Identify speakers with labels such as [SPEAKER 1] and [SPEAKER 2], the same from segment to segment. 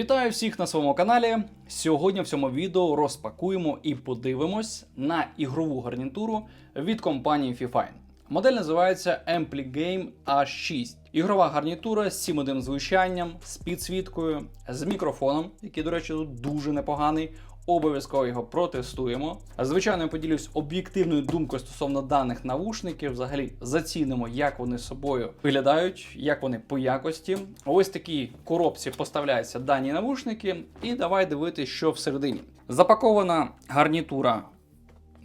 [SPEAKER 1] Вітаю всіх на своєму каналі. Сьогодні в цьому відео розпакуємо і подивимось на ігрову гарнітуру від компанії Fifine. Модель називається AmpliGame A6. Ігрова гарнітура з 7.1 звучанням, з підсвіткою, з мікрофоном, який, до речі, тут дуже непоганий. Обов'язково його протестуємо. Звичайно, я поділюсь об'єктивною думкою стосовно даних навушників. Взагалі зацінимо, як вони собою виглядають, як вони по якості. Ось такій коробці поставляються дані навушники, і давай дивитися, що всередині. Запакована гарнітура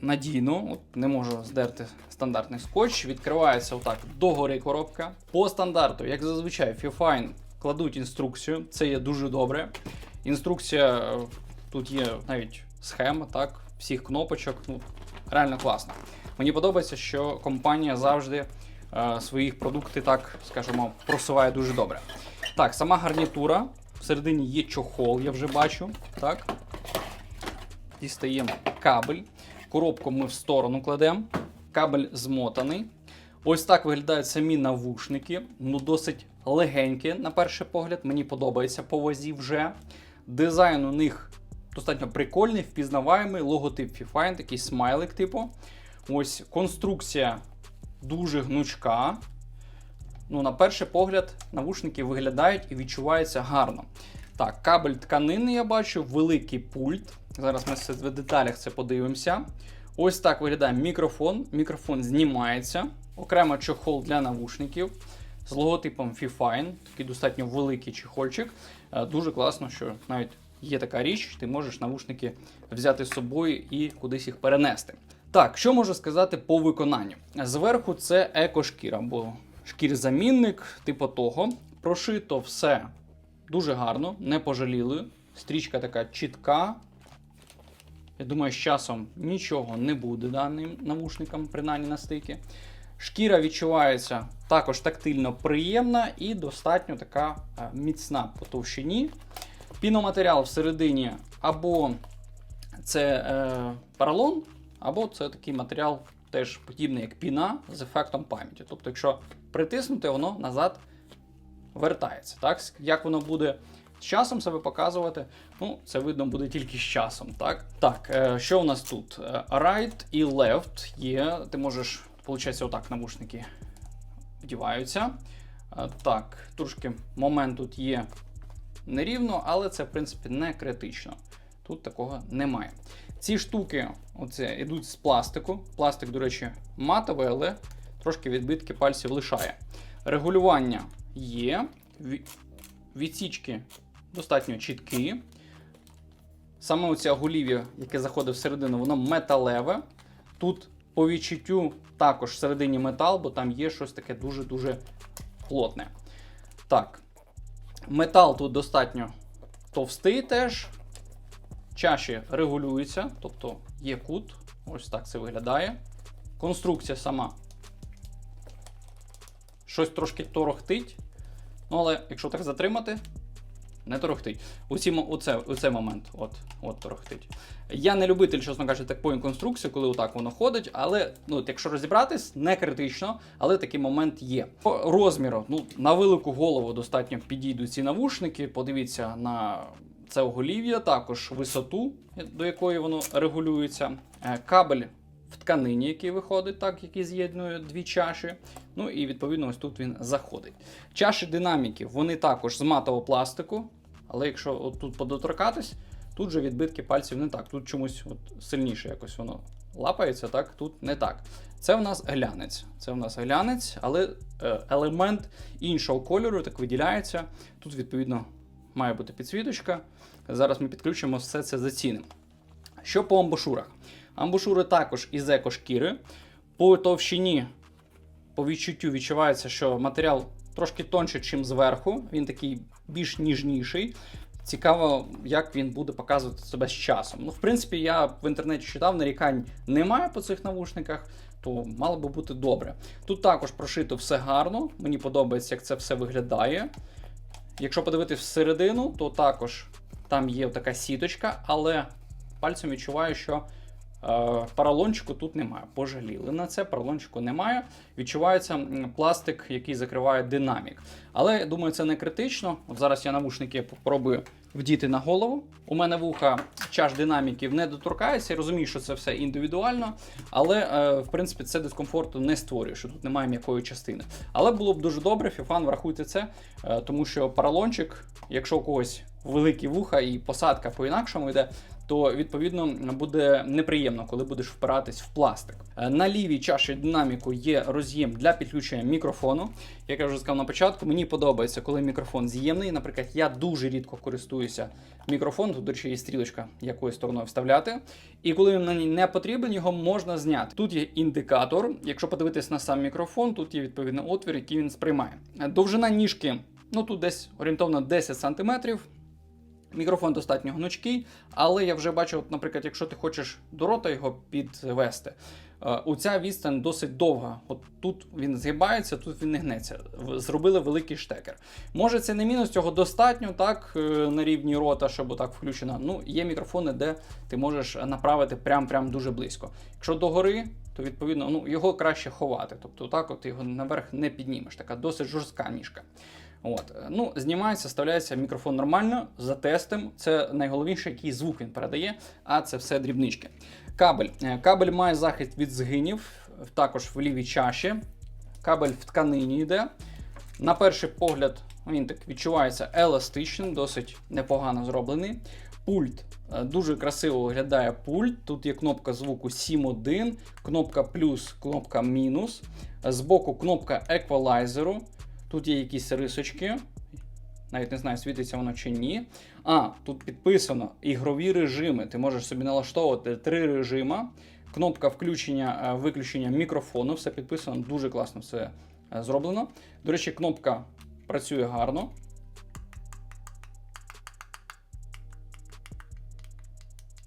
[SPEAKER 1] надійно, от не можу здерти стандартний скотч. Відкривається отак догори коробка. По стандарту, як зазвичай, Fifine кладуть інструкцію. Це є дуже добре. Інструкція тут є навіть схема, так, всіх кнопочок. Ну, реально класно. Мені подобається, що компанія завжди е, свої продукти, так скажімо, просуває дуже добре. Так, сама гарнітура. Всередині є чохол, я вже бачу. Так. Дістаємо кабель. Коробку ми в сторону кладемо. Кабель змотаний. Ось так виглядають самі навушники. Ну, досить легенькі, на перший погляд. Мені подобається по вазі вже. Дизайн у них достатньо прикольний, впізнаваємий, логотип Fifine, такий смайлик, типу. Ось конструкція дуже гнучка. Ну, на перший погляд, навушники виглядають і відчуваються гарно. Так, кабель тканини я бачу, великий пульт. Зараз ми в деталях це подивимося. Ось так виглядає мікрофон. Мікрофон знімається. Окремо чохол для навушників з логотипом Fifine. Такий достатньо великий чехольчик. Е, Дуже класно, що навіть є така річ, ти можеш навушники взяти з собою і кудись їх перенести. Так, що можу сказати по виконанню? Зверху це екошкіра, або шкірзамінник, типу того. Прошито все дуже гарно, не пожаліли. Стрічка така чітка. Я думаю, з часом нічого не буде даним навушникам, принаймні на стикі. Шкіра відчувається також тактильно приємна і достатньо така е, міцна по товщині. Піноматеріал всередині або це е, поролон, або це такий матеріал теж подібний, як піна з ефектом пам'яті. Тобто, якщо притиснути, воно назад вертається. Так? Як воно буде з часом себе показувати, ну, це видно буде тільки з часом. Так, так е, що у нас тут? Е, Right і left є. Ти можеш, виходить, отак навушники вдіваються. Е, Так, трошки момент тут є нерівно, але це, в принципі, не критично. Тут такого немає. Ці штуки оце, йдуть з пластику. Пластик, до речі, матовий, але трошки відбитки пальців лишає. Регулювання є. Відсічки достатньо чіткі. Саме оце голів'я, яке заходить всередину, воно металеве. Тут по відчуттю також всередині метал, бо там є щось таке дуже-дуже плотне. Так, метал тут достатньо товстий теж. Чаші регулюються, тобто є кут. Ось так це виглядає. Конструкція сама. Щось трошки торохтить. Ну, але якщо так затримати, не торохтить. Оці, оце, оце момент. От, от торохтить. Я не любитель, чесно кажучи, такої конструкції, коли отак воно ходить, але ну, якщо розібратись, не критично, але такий момент є. По розміру, ну, на велику голову достатньо підійдуть ці навушники. Подивіться на це оголів'я, також висоту, до якої воно регулюється. Е, Кабель в тканині, який виходить, так, який з'єднує дві чаші. Ну і відповідно ось тут він заходить. Чаші динаміків вони також з матового пластику, але якщо от тут подоторкатись, тут же відбитки пальців не так. Тут чомусь от сильніше якось воно лапається, так, тут не так. Це в нас глянець. Це в нас глянець, але е, елемент іншого кольору так виділяється. Тут, відповідно, має бути підсвіточка. Зараз ми підключимо все це зацінимо. Що по амбушурах? Амбушури також із екошкіри. По товщині, по відчуттю відчувається, що матеріал трошки тонший, ніж зверху. Він такий більш ніжніший. Цікаво, як він буде показувати себе з часом. Ну, в принципі, я в інтернеті читав, нарікань немає по цих навушниках, то мало би бути добре. Тут також прошито все гарно. Мені подобається, як це все виглядає. Якщо подивитись всередину, то також там є така сіточка, але пальцем відчуваю, що е, поролончику тут немає. Пожаліли на це, поролончику немає. Відчувається пластик, який закриває динамік. Але думаю, це не критично. От зараз я навушники попробую вдіти на голову. У мене вуха чаш динаміків не доторкається. Я розумію, що це все індивідуально, але е, в принципі це дискомфорту не створює, що тут немає м'якої частини. Але було б дуже добре, Фіфан, врахуйте це, е, тому що паралончик, якщо у когось великі вуха і посадка по-інакшому йде, то відповідно буде неприємно, коли будеш впиратись в пластик. Е, На лівій чаші динаміку є роз'єм для підключення мікрофону. Як я вже сказав на початку, мені подобається, коли мікрофон з'ємний. Наприклад, я дуже рідко користуюся мікрофоном, тут, до речі, є стрілочка, якою стороною вставляти. І коли він мені не потрібен, його можна зняти. Тут є індикатор. Якщо подивитись на сам мікрофон, тут є відповідний отвір, який він сприймає. Довжина ніжки, ну тут десь орієнтовно 10 см. Мікрофон достатньо гнучкий, але я вже бачу, от, наприклад, якщо ти хочеш до рота його підвести, е, оця відстань досить довга. От тут він згибається, тут він не гнеться. Зробили великий штекер. Може, це не мінус, цього достатньо так е, на рівні рота, щоб отак включено. Ну, є мікрофони, де ти можеш направити прям-прям дуже близько. Якщо догори, то відповідно ну, його краще ховати. Тобто так от його наверх не піднімеш. Така досить жорстка ніжка. От. е, Ну, знімається, вставляється мікрофон нормально, за тестом. Це найголовніше, який звук він передає, а це все дрібнички. Кабель. Е, Кабель має захист від згинів, також в лівій чаші. Кабель в тканині йде. На перший погляд, він так відчувається еластичним, досить непогано зроблений. Пульт е, дуже красиво виглядає пульт. Тут є кнопка звуку 7.1, кнопка плюс, кнопка мінус. Збоку кнопка еквалайзеру. Тут є якісь рисочки. Навіть не знаю, світиться воно чи ні. А, тут підписано ігрові режими. Ти можеш собі налаштовувати три режима. Кнопка включення, е, виключення мікрофону. Все підписано, дуже класно все е, зроблено. До речі, кнопка працює гарно.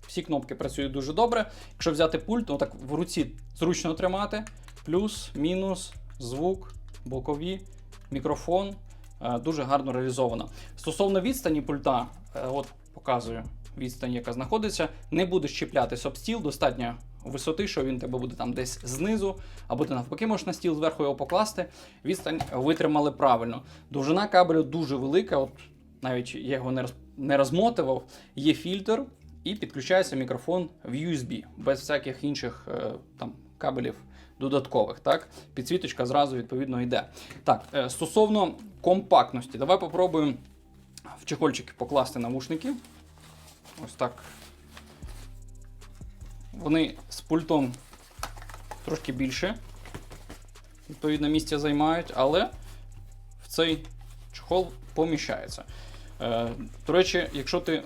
[SPEAKER 1] Всі кнопки працюють дуже добре. Якщо взяти пульт, то так в руці зручно тримати. Плюс, мінус, звук, бокові, мікрофон. Е, Дуже гарно реалізовано. Стосовно відстані пульта, е, от показую відстань, яка знаходиться, не будеш чіплятись об стіл, достатньо висоти, що він тебе буде там десь знизу, або ти навпаки можеш на стіл зверху його покласти. Відстань витримали правильно. Довжина кабелю дуже велика. От навіть я його не роз- не розмотував. Є фільтр, і підключається мікрофон в USB, без всяких інших е, там кабелів додаткових. Так? Підсвіточка зразу відповідно йде. Так, е, стосовно компактності, давай попробуємо в чехольчики покласти навушники. Ось так. Вони з пультом трошки більше. Відповідно, місця займають, але в цей чехол поміщається. Е, до речі, якщо ти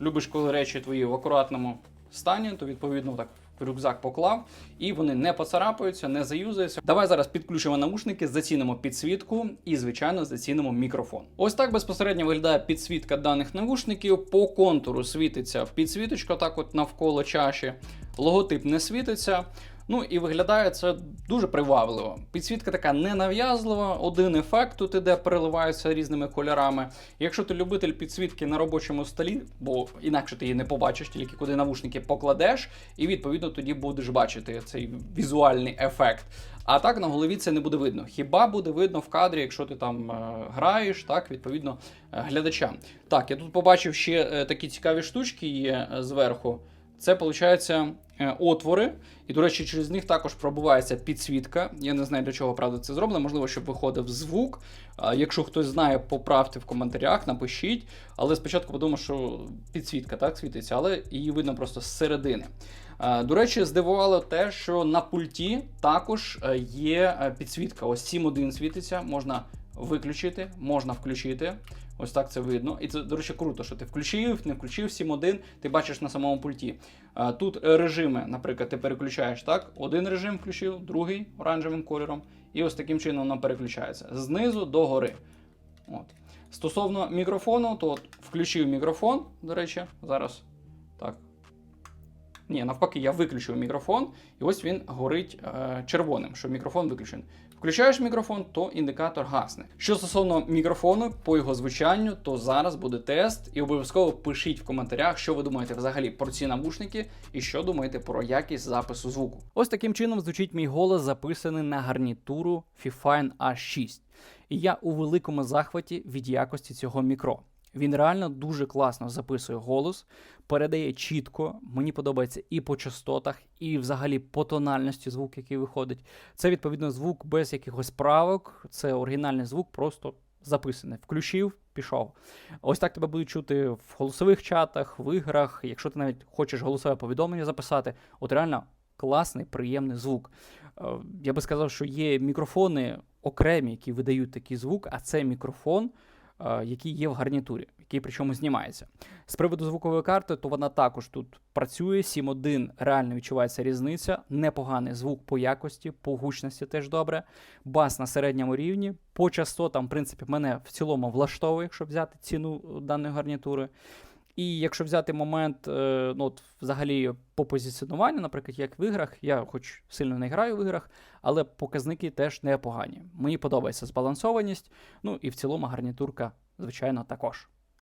[SPEAKER 1] любиш, коли речі твої в акуратному стані, то відповідно так рюкзак поклав, і вони не поцарапаються, не заюзаються. Давай зараз підключимо навушники, зацінимо підсвітку і, звичайно, зацінимо мікрофон. Ось так безпосередньо виглядає підсвітка даних навушників. По контуру світиться підсвіточка, так от навколо чаші. Логотип не світиться. Ну і виглядає це дуже привабливо. Підсвітка така ненав'язлива, один ефект тут іде, переливаються різними кольорами. Якщо ти любитель підсвітки на робочому столі, бо інакше ти її не побачиш, тільки куди навушники покладеш, і відповідно тоді будеш бачити цей візуальний ефект. А так на голові це не буде видно. Хіба буде видно в кадрі, якщо ти там е, граєш, так, відповідно, е, глядачам. Так, я тут побачив ще е, такі цікаві штучки є е, зверху. Це, виходить, отвори, і, до речі, через них також пробувається підсвітка. Я не знаю, для чого правда це зроблено. Можливо, щоб виходив звук. Якщо хтось знає, поправте в коментарях, напишіть. Але спочатку подумав, що підсвітка так світиться, але її видно просто зсередини. До речі, здивувало те, що на пульті також е, є е, підсвітка. Ось 7.1 світиться, можна виключити, можна включити. Ось так це видно. І це, до речі, круто, що ти включив, не включив 7.1, ти бачиш на самому пульті. Тут режими, наприклад, ти переключаєш так. Один режим включив, другий оранжевим кольором. І ось таким чином воно переключається. Знизу до гори. От. Стосовно мікрофону, то от включив мікрофон, до речі, зараз. Так. Ні, навпаки, я виключив мікрофон, і ось він горить е, червоним, що мікрофон виключений. Включаєш мікрофон, то індикатор гасне. Що стосовно мікрофону, по його звучанню, то зараз буде тест, і обов'язково пишіть в коментарях, що ви думаєте взагалі про ці навушники і що думаєте про якість запису звуку. Ось таким чином звучить мій голос, записаний на гарнітуру Fifine A6. І я у великому захваті від якості цього мікро. Він реально дуже класно записує голос, передає чітко. Мені подобається і по частотах, і взагалі по тональності звук, який виходить. Це відповідно звук без якихось правок. Це оригінальний звук, просто записаний. Включив, пішов. Ось так тебе будуть чути в голосових чатах, в іграх. Якщо ти навіть хочеш голосове повідомлення записати, от реально класний, приємний звук. Е, Я би сказав, що є мікрофони окремі, які видають такий звук, а це мікрофон, який є в гарнітурі, який причому знімається. З приводу звукової карти, то вона також тут працює. 7.1 реально відчувається різниця. Непоганий звук по якості, по гучності теж добре. Бас на середньому рівні. По частотам, в принципі, мене в цілому влаштовує, якщо взяти ціну даної гарнітури. І якщо взяти момент, е, ну от взагалі по позиціонуванню, наприклад, як в іграх, я хоч сильно не граю в іграх, але показники теж непогані. Мені подобається збалансованість, ну і в цілому гарнітурка, звичайно, також.